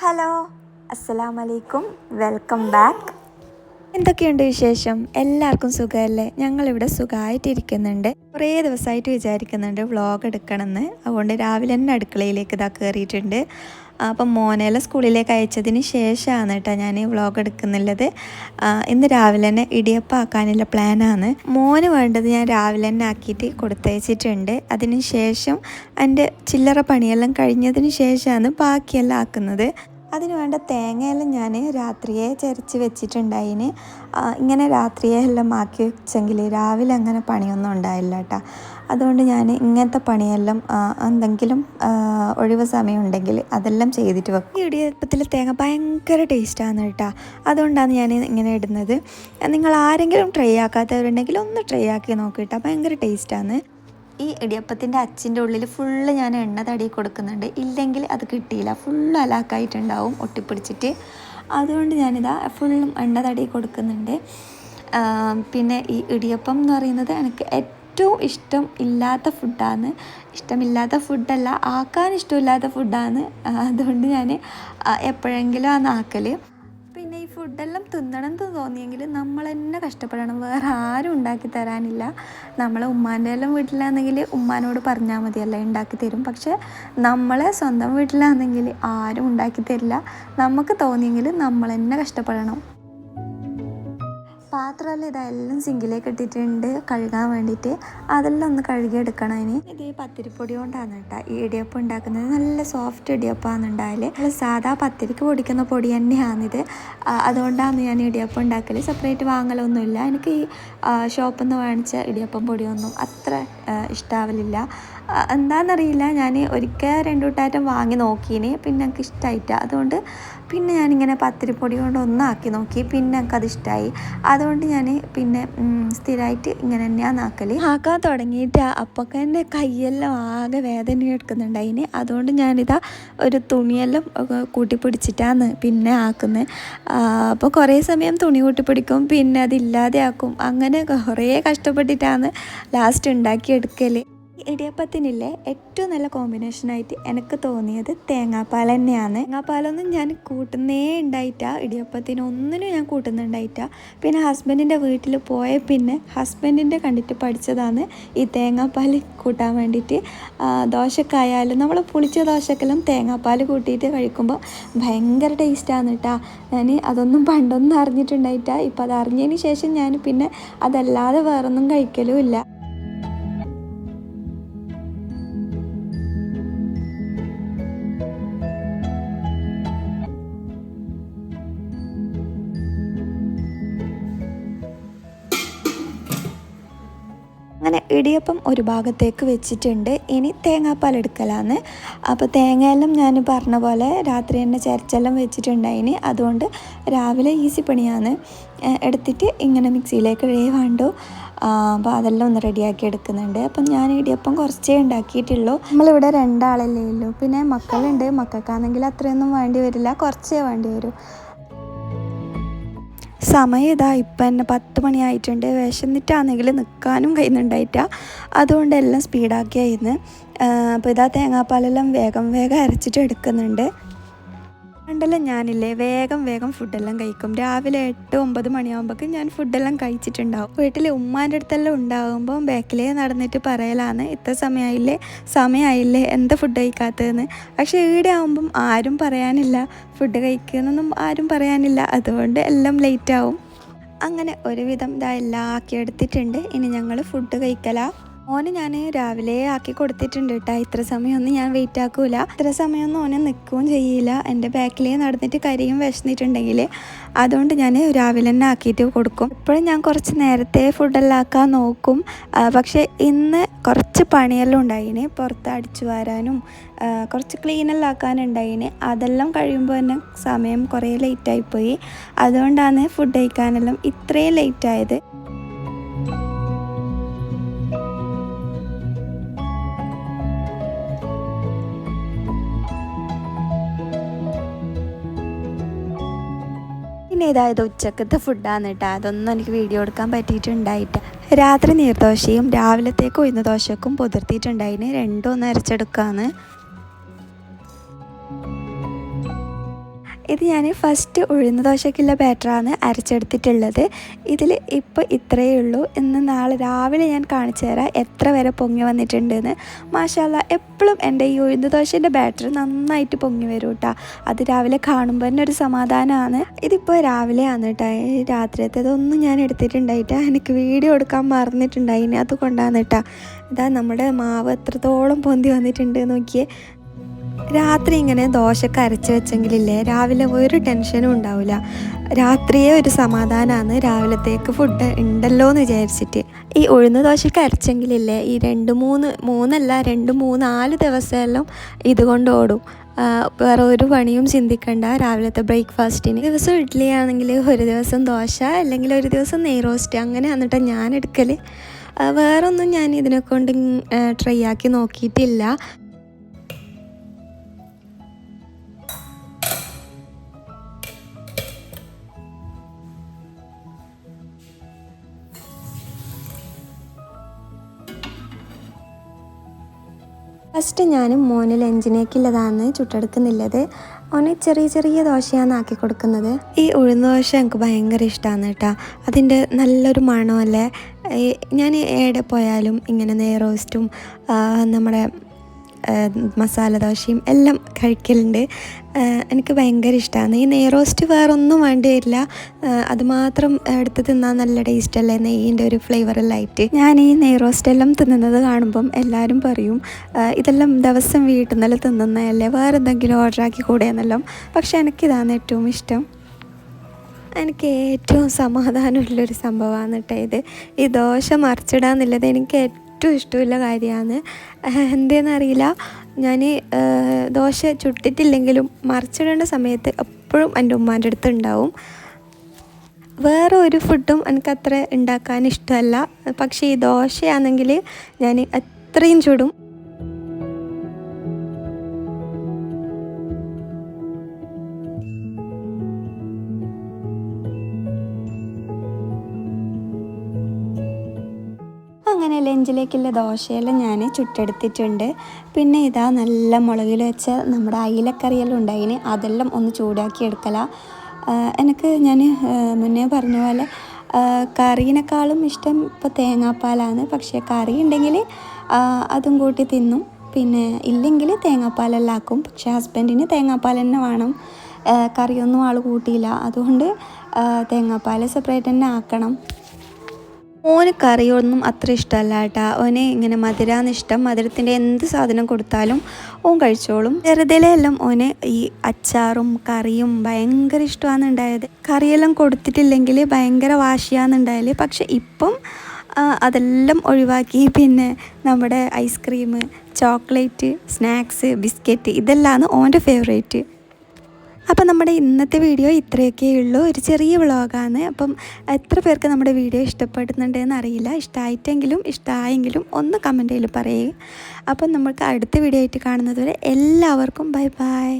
Hello അസ്സലാമലൈക്കും. Welcome back. എന്തൊക്കെയുണ്ട് വിശേഷം? എല്ലാവർക്കും സുഖമല്ലേ? ഞങ്ങളിവിടെ സുഖമായിട്ടിരിക്കുന്നുണ്ട്. കുറേ ദിവസമായിട്ട് വിചാരിക്കുന്നുണ്ട് വ്ളോഗ് എടുക്കണമെന്ന്. അതുകൊണ്ട് രാവിലെ തന്നെ അടുക്കളയിലേക്ക് ഇതാ കയറിയിട്ടുണ്ട്. അപ്പം മോനെല്ലാം സ്കൂളിലേക്ക് അയച്ചതിന് ശേഷമാണ് കേട്ടോ ഞാൻ വ്ളോഗ് എടുക്കുന്നുള്ളത്. ഇന്ന് രാവിലെ തന്നെ ഇടിയപ്പം ആക്കാനുള്ള പ്ലാനാണ് മോന് വേണ്ടത് ഞാൻ രാവിലെ തന്നെ ആക്കിയിട്ട് കൊടുത്തയച്ചിട്ടുണ്ട്. അതിന് ശേഷം എന്റെ ചില്ലറ പണിയെല്ലാം കഴിഞ്ഞതിന് ശേഷമാണ് ബാക്കിയെല്ലാം ആക്കുന്നത്. അതിന് വേണ്ട തേങ്ങയെല്ലാം ഞാൻ രാത്രിയെ ചരച്ച് വെച്ചിട്ടുണ്ടായിന്. ഇങ്ങനെ രാത്രിയെ എല്ലാം ആക്കി വെച്ചെങ്കിൽ രാവിലെ അങ്ങനെ പണിയൊന്നും ഉണ്ടായില്ല കേട്ടോ അതുകൊണ്ട് ഞാൻ ഇങ്ങനത്തെ പണിയെല്ലാം എന്തെങ്കിലും ഒഴിവ് സമയം ഉണ്ടെങ്കിൽ അതെല്ലാം ചെയ്തിട്ട് വെക്കും. ഈ ഇടിയപ്പത്തിൽ തേങ്ങ ഭയങ്കര ടേസ്റ്റാണ് കേട്ടോ അതുകൊണ്ടാണ് ഞാൻ ഇങ്ങനെ ഇടുന്നത്. നിങ്ങൾ ആരെങ്കിലും ട്രൈ ആക്കാത്തവരുണ്ടെങ്കിൽ ഒന്ന് ട്രൈ ആക്കി നോക്കിട്ടോ ഭയങ്കര ടേസ്റ്റാണ് ഈ ഇടിയപ്പത്തിന്റെ അച്ചിന്റെ ഉള്ളിൽ ഫുള്ള് ഞാൻ എണ്ണ തടി കൊടുക്കുന്നുണ്ട്. ഇല്ലെങ്കിൽ അത് കിട്ടിയില്ല. ഫുള്ള് അലാക്കായിട്ടുണ്ടാവും ഒട്ടിപ്പിടിച്ചിട്ട്. അതുകൊണ്ട് ഞാനിതാ ഫുള്ളും എണ്ണ തടി കൊടുക്കുന്നുണ്ട്. പിന്നെ ഈ ഇടിയപ്പം എന്ന് പറയുന്നത് എനിക്ക് ഏറ്റവും ഇഷ്ടം ഇല്ലാത്ത ഫുഡാണ് ഇഷ്ടമില്ലാത്ത ഫുഡല്ല ആക്കാൻ ഇഷ്ടമില്ലാത്ത ഫുഡാണ് അതുകൊണ്ട് ഞാൻ എപ്പോഴെങ്കിലും ആണ് ആക്കൽ ഫുഡെല്ലാം തിന്നണം എന്ന് തോന്നിയെങ്കിൽ നമ്മൾ തന്നെ കഷ്ടപ്പെടണം. വേറെ ആരും ഉണ്ടാക്കി തരാനില്ല. നമ്മളെ ഉമ്മാന്റെ എല്ലാം വീട്ടിലാണെങ്കിൽ ഉമ്മാനോട് പറഞ്ഞാൽ മതിയല്ലേ ഉണ്ടാക്കി തരും. പക്ഷെ നമ്മളെ സ്വന്തം വീട്ടിലാണെങ്കിൽ ആരും ഉണ്ടാക്കി തരില്ല. നമുക്ക് തോന്നിയെങ്കിൽ നമ്മൾ തന്നെ കഷ്ടപ്പെടണം. പാത്രമെല്ലാം? ഇതെല്ലാം സിങ്കിലേക്ക് ഇട്ടിട്ടുണ്ട്. കഴുകാൻ വേണ്ടിയിട്ട്. അതെല്ലാം ഒന്ന് കഴുകിയെടുക്കണം ഇനി. ഇത് പത്തിരിപ്പൊടി കൊണ്ടാണ് കേട്ടോ. ഈ ഇടിയപ്പം ഉണ്ടാക്കുന്നത്. നല്ല സോഫ്റ്റ് ഇടിയപ്പമാണ് ഉണ്ടായാൽ സാധാ പത്തിരിക്ക് പൊടിക്കുന്ന പൊടി തന്നെയാണിത്. അതുകൊണ്ടാണ് ഞാൻ ഇടിയപ്പം ഉണ്ടാക്കൽ സെപ്പറേറ്റ് വാങ്ങലൊന്നുമില്ല. എനിക്ക് ഈ ഷോപ്പിൽ നിന്ന് വാങ്ങിച്ച ഇടിയപ്പം പൊടിയൊന്നും അത്ര ഇഷ്ടാവലില്ല. എന്താണെന്നറിയില്ല ഞാൻ ഒരിക്കൽ രണ്ടു കൂട്ടാറ്റം വാങ്ങി നോക്കീന് പിന്നെ എനിക്ക് ഇഷ്ടമായിട്ടാണ് അതുകൊണ്ട് പിന്നെ ഞാനിങ്ങനെ പത്തിരിപ്പൊടി കൊണ്ട് ഒന്നാക്കി നോക്കി. പിന്നെ എനിക്കത് ഇഷ്ടമായി അതുകൊണ്ട് ഞാൻ പിന്നെ സ്ഥിരമായിട്ട് ഇങ്ങനെ തന്നെയാണ് ആക്കൽ ആക്കാൻ തുടങ്ങിയിട്ട്. അപ്പൊക്കെ എന്റെ കൈയെല്ലാം ആകെ വേദന എടുക്കുന്നുണ്ടായിന് അതുകൊണ്ട് ഞാനിതാ ഒരു തുണിയെല്ലാം കൂട്ടിപ്പിടിച്ചിട്ടാണ് കൂട്ടി പിടിച്ചിട്ടാണ് പിന്നെ ആക്കുന്നത് അപ്പോൾ കുറേ സമയം തുണി കൂട്ടി പിടിക്കും പിന്നെ അതില്ലാതെ ആക്കും അങ്ങനെ കുറേ കഷ്ടപ്പെട്ടിട്ടാണ് ലാസ്റ്റ് ഉണ്ടാക്കിയെടുക്കൽ ഇടിയപ്പത്തിനില്ലേ ഏറ്റവും നല്ല കോമ്പിനേഷനായിട്ട് എനിക്ക് തോന്നിയത് തേങ്ങാപ്പാൽ തന്നെയാണ്. തേങ്ങാപ്പാലൊന്നും ഞാൻ കൂട്ടുന്നേ ഉണ്ടായിട്ടാ ഇടിയപ്പത്തിന് ഒന്നിനും ഞാൻ കൂട്ടുന്നുണ്ടായിട്ട പിന്നെ ഹസ്ബൻഡിന്റെ വീട്ടിൽ പോയ പിന്നെ ഹസ്ബൻഡിന്റെ കണ്ടിട്ട് പഠിച്ചതാണ് ഈ തേങ്ങാപ്പാൽ കൂട്ടാൻ വേണ്ടിയിട്ട്. ദോശക്കായാലും നമ്മൾ പുളിച്ച ദോശക്കെല്ലാം തേങ്ങാപ്പാൽ കൂട്ടിയിട്ട് കഴിക്കുമ്പോൾ ഭയങ്കര ടേസ്റ്റാണ് കേട്ടോ ഞാൻ അതൊന്നും പണ്ടൊന്നും അറിഞ്ഞിട്ടുണ്ടായിട്ടാ ഇപ്പം അത് അറിഞ്ഞതിന് ശേഷം ഞാൻ പിന്നെ അതല്ലാതെ വേറൊന്നും കഴിക്കലും ഇല്ല. അങ്ങനെ ഇടിയപ്പം ഒരു ഭാഗത്തേക്ക് വെച്ചിട്ടുണ്ട്. ഇനി തേങ്ങാപ്പാൽ എടുക്കലാന്ന്. അപ്പോൾ തേങ്ങയെല്ലാം ഞാൻ പറഞ്ഞ പോലെ രാത്രി തന്നെ ചരച്ചെല്ലാം വെച്ചിട്ടുണ്ടായിന് അതുകൊണ്ട് രാവിലെ ഈസി പണിയാണ്. എടുത്തിട്ട് ഇങ്ങനെ മിക്സിയിലേക്ക് വേണ്ടു. അപ്പോൾ അതെല്ലാം ഒന്ന് റെഡിയാക്കി എടുക്കുന്നുണ്ട്. അപ്പം ഞാൻ ഇടിയപ്പം കുറച്ചേ ഉണ്ടാക്കിയിട്ടുള്ളൂ. നമ്മളിവിടെ രണ്ടാളല്ലേ ഉള്ളൂ. പിന്നെ മക്കളുണ്ട്. മക്കൾക്കാണെങ്കിൽ അത്രയൊന്നും വേണ്ടി വരില്ല. കുറച്ചേ വേണ്ടി വരൂ. സമയം ഇതാ ഇപ്പം തന്നെ പത്ത് മണിയായിട്ടുണ്ട്. വിശന്നിട്ടാണെങ്കിൽ നിൽക്കാനും കഴിയുന്നുണ്ടായിട്ട. അതുകൊണ്ട് എല്ലാം സ്പീഡാക്കിയായിരുന്നു അപ്പോൾ ഇതാ തേങ്ങാപ്പാലെല്ലാം വേഗം വേഗം അരച്ചിട്ട് എടുക്കുന്നുണ്ട്. പണ്ടെല്ലാം ഞാനില്ലേ വേഗം വേഗം ഫുഡെല്ലാം കഴിക്കും. രാവിലെ എട്ട് ഒമ്പത് മണിയാകുമ്പോഴേക്കും ഞാൻ ഫുഡെല്ലാം കഴിച്ചിട്ടുണ്ടാവും. വീട്ടിൽ ഉമ്മാന്റെ അടുത്തെല്ലാം ഉണ്ടാകുമ്പോൾ ബാക്കിലേ നടന്നിട്ട് പറയലാണ് ഇത്ര സമയമായില്ലേ സമയമായില്ലേ എന്താ ഫുഡ് കഴിക്കാത്തതെന്ന്? പക്ഷേ ഈടെ ആകുമ്പം ആരും പറയാനില്ല. ഫുഡ് കഴിക്കുന്നൊന്നും ആരും പറയാനില്ല. അതുകൊണ്ട് എല്ലാം ലേറ്റ് ആവും അങ്ങനെ ഒരുവിധം ഇതാ എല്ലാം ആക്കി എടുത്തിട്ടുണ്ട് ഇനി ഞങ്ങൾ ഫുഡ് കഴിക്കലാ. ഓന് ഞാൻ രാവിലെ ആക്കി കൊടുത്തിട്ടുണ്ട് കേട്ടോ ഇത്ര സമയമൊന്നും ഞാൻ വെയിറ്റ് ആക്കൂല. ഇത്ര സമയമൊന്നും ഓനെ നിൽക്കുകയും ചെയ്യില്ല. എന്റെ ബാക്കിലേ നടന്നിട്ട് കരിയും വിശന്നിട്ടുണ്ടെങ്കിൽ അതുകൊണ്ട് ഞാൻ രാവിലെ തന്നെ ആക്കിയിട്ട് കൊടുക്കും. ഇപ്പോഴും ഞാൻ കുറച്ച് നേരത്തെ ഫുഡെല്ലാം ആക്കാൻ നോക്കും. പക്ഷേ ഇന്ന് കുറച്ച് പണിയെല്ലാം ഉണ്ടായിന്. പുറത്ത് അടിച്ചു വരാനും കുറച്ച് ക്ലീനെല്ലാം ആക്കാനുണ്ടായിന്. അതെല്ലാം കഴിയുമ്പോൾ തന്നെ സമയം കുറേ ലേറ്റായിപ്പോയി അതുകൊണ്ടാണ് ഫുഡ് കഴിക്കാനെല്ലാം ഇത്രയും ലേറ്റായത് പിന്നെ ഇതായത് ഉച്ചക്കത്തെ ഫുഡാണ് കേട്ടോ അതൊന്നും എനിക്ക് വീഡിയോ എടുക്കാൻ പറ്റിയിട്ടുണ്ടായിട്ട് രാത്രി നീർദോശയും രാവിലത്തേക്ക് ഉയർന്ന ദോശക്കും പുതിർത്തിയിട്ടുണ്ടായിന്. രണ്ടും ഒന്ന് അരച്ചെടുക്കാന്ന്. ഇത് ഞാൻ ഫസ്റ്റ് ഉഴുന്ന ദോശയ്ക്കുള്ള ബാറ്ററാണ് അരച്ചെടുത്തിട്ടുള്ളത്. ഇതിൽ ഇപ്പോൾ ഇത്രയേ ഉള്ളൂ. ഇന്ന് നാളെ രാവിലെ ഞാൻ കാണിച്ചു തരാം എത്ര വരെ പൊങ്ങി വന്നിട്ടുണ്ടെന്ന്. മാഷാല്ല എപ്പോഴും എന്റെ ഈ ഉഴുന്ന ദോശന്റെ ബാറ്റർ നന്നായിട്ട് പൊങ്ങി വരും കേട്ടോ അത് രാവിലെ കാണുമ്പോൾ തന്നെ ഒരു സമാധാനമാണ് ഇതിപ്പോൾ രാവിലെയാണ് കേട്ടോ രാത്രിയത്തേതൊന്നും ഞാൻ എടുത്തിട്ടുണ്ടായിട്ട. എനിക്ക് വീഡിയോ എടുക്കാൻ മറന്നിട്ടുണ്ടായിന്. അതുകൊണ്ടാണ് കേട്ടോ ഇതാ നമ്മുടെ മാവ് എത്രത്തോളം പൊന്തി വന്നിട്ടുണ്ട് നോക്കിയേ. രാത്രി ഇങ്ങനെ ദോശക്ക് അരച്ച് വെച്ചെങ്കിലില്ലേ രാവിലെ ഒരു ടെൻഷനും ഉണ്ടാവില്ല രാത്രിയെ ഒരു സമാധാനമാണ് രാവിലത്തേക്ക് ഫുഡ് ഉണ്ടല്ലോ എന്ന് വിചാരിച്ചിട്ട്. ഈ ഉഴുന്ന് ദോശക്ക് അരച്ചെങ്കിലില്ലേ ഈ രണ്ട് മൂന്ന് മൂന്നല്ല രണ്ട് മൂന്ന് നാല് ദിവസമെല്ലാം ഇതുകൊണ്ട് ഓടും. വേറെ ഒരു പണിയും ചിന്തിക്കണ്ട. രാവിലത്തെ ബ്രേക്ക്ഫാസ്റ്റിന് ദിവസം ഇഡ്ഡലി ആണെങ്കിൽ ഒരു ദിവസം ദോശ അല്ലെങ്കിൽ ഒരു ദിവസം നെയ് റോസ്റ്റ് അങ്ങനെ എന്നിട്ട് ഞാൻ എടുക്കൽ വേറൊന്നും ഞാൻ ഇതിനെ കൊണ്ട് ട്രൈ ആക്കി നോക്കിയിട്ടില്ല. ഫസ്റ്റ് ഞാനും മോന് ലഞ്ചിനേക്കുള്ളതാണ് ചുട്ടെടുക്കുന്നില്ലത്. ഓനെ ചെറിയ ചെറിയ ദോശയാണ് ആക്കി കൊടുക്കുന്നത്. ഈ ഉഴുന്ന ദോശ എനിക്ക് ഭയങ്കര ഇഷ്ടമാണ് കേട്ടോ. അതിന്റെ നല്ലൊരു മണമല്ലേ? ഞാൻ എവിടെ പോയാലും ഇങ്ങനെ നെയ് റോസ്റ്റും നമ്മുടെ മസാല ദോശയും എല്ലാം കഴിക്കലുണ്ട്. എനിക്ക് ഭയങ്കര ഇഷ്ടമാണ് ഈ നെയ് റോസ്റ്റ് വേറെ ഒന്നും വേണ്ടി വരില്ല അതുമാത്രം അത് എടുത്ത് തിന്നാൻ നല്ല ടേസ്റ്റ് അല്ലേ നെയ്യിന്റെ ഒരു ഫ്ലേവറെല്ലായിട്ട് ഞാൻ ഈ നെയ് റോസ്റ്റ് എല്ലാം തിന്നുന്നത് കാണുമ്പം എല്ലാവരും പറയും ഇതെല്ലാം ദിവസം വീട്ടിൽ നിന്നല്ല തിന്നുന്നതല്ലേ? വേറെ എന്തെങ്കിലും ഓർഡർ ആക്കി കൂടിയെന്നല്ലോ പക്ഷേ എനിക്കിതാണ് ഏറ്റവും ഇഷ്ടം. എനിക്ക് ഏറ്റവും സമാധാനമുള്ളൊരു സംഭവമാണ് കേട്ടോ ഇത്. ഈ ദോശ മറിച്ചിടാന്നുള്ളത് എനിക്ക് ഏറ്റവും ഇഷ്ടമുള്ള കാര്യമാണ്. എന്തേന്നറിയില്ല ഞാൻ ദോശ ചുട്ടിട്ടില്ലെങ്കിലും മറിച്ചിടേണ്ട സമയത്ത് എപ്പോഴും എന്റെ ഉമ്മാന്റെ അടുത്ത് ഉണ്ടാവും. വേറെ ഒരു ഫുഡും എനിക്ക് അത്ര ഉണ്ടാക്കാൻ ഇഷ്ടമല്ല. പക്ഷേ ഈ ദോശയാണെങ്കിൽ ഞാൻ അത്രയും ചുടും. ലഞ്ചിലേക്കുള്ള ദോശയെല്ലാം ഞാൻ ചുട്ടെടുത്തിട്ടുണ്ട്. പിന്നെ ഇതാ നല്ല മുളകിൽ വെച്ച നമ്മുടെ അയിലക്കറിയെല്ലാം ഉണ്ടായിന്. അതെല്ലാം ഒന്ന് ചൂടാക്കി എടുക്കല. എനിക്ക് ഞാൻ മുന്നേ പറഞ്ഞ പോലെ കറീനേക്കാളും ഇഷ്ടം ഇപ്പോൾ തേങ്ങാപ്പാലാണ്. പക്ഷേ കറി ഉണ്ടെങ്കിൽ അതും കൂട്ടി തിന്നും. പിന്നെ ഇല്ലെങ്കിൽ തേങ്ങാപ്പാലെല്ലാം ആക്കും. പക്ഷേ ഹസ്ബൻഡിന് തേങ്ങാപ്പാൽ തന്നെ വേണം. കറിയൊന്നും ആൾ കൂട്ടിയില്ല. അതുകൊണ്ട് തേങ്ങാപ്പാൽ സെപ്പറേറ്റ് തന്നെ ആക്കണം. ഓന് കറിയൊന്നും അത്ര ഇഷ്ടമല്ല കേട്ടാ. ഓന് ഇങ്ങനെ മധുരാന്ന് ഇഷ്ടം. മധുരത്തിന്റെ എന്ത് സാധനം കൊടുത്താലും ഓൻ കഴിച്ചോളും. ചെറുതിലെല്ലാം ഓന് ഈ അച്ചാറും കറിയും ഭയങ്കര ഇഷ്ടമാണ് ഉണ്ടായത്. കറിയെല്ലാം കൊടുത്തിട്ടില്ലെങ്കിൽ ഭയങ്കര ഉണ്ടായാൽ പക്ഷെ ഇപ്പം അതെല്ലാം ഒഴിവാക്കി. പിന്നെ നമ്മുടെ ഐസ്ക്രീം ചോക്ലേറ്റ് സ്നാക്സ് ബിസ്ക്കറ്റ് ഇതെല്ലാമാണ് ഓന്റെ ഫേവറേറ്റ്. അപ്പം നമ്മുടെ ഇന്നത്തെ വീഡിയോ ഇത്രയൊക്കെ ഉള്ളൂ. ഒരു ചെറിയ വ്ളോഗാണ്. അപ്പം എത്ര പേർക്ക് നമ്മുടെ വീഡിയോ ഇഷ്ടപ്പെടുന്നുണ്ടെന്ന് അറിയില്ല. ഇഷ്ടമായിട്ടെങ്കിലും ഇഷ്ടമായെങ്കിലും ഒന്ന് കമന്റിൽ പറയുക അപ്പം നമുക്ക് അടുത്ത വീഡിയോ ആയിട്ട് കാണുന്നതുവരെ എല്ലാവർക്കും ബൈ ബൈ.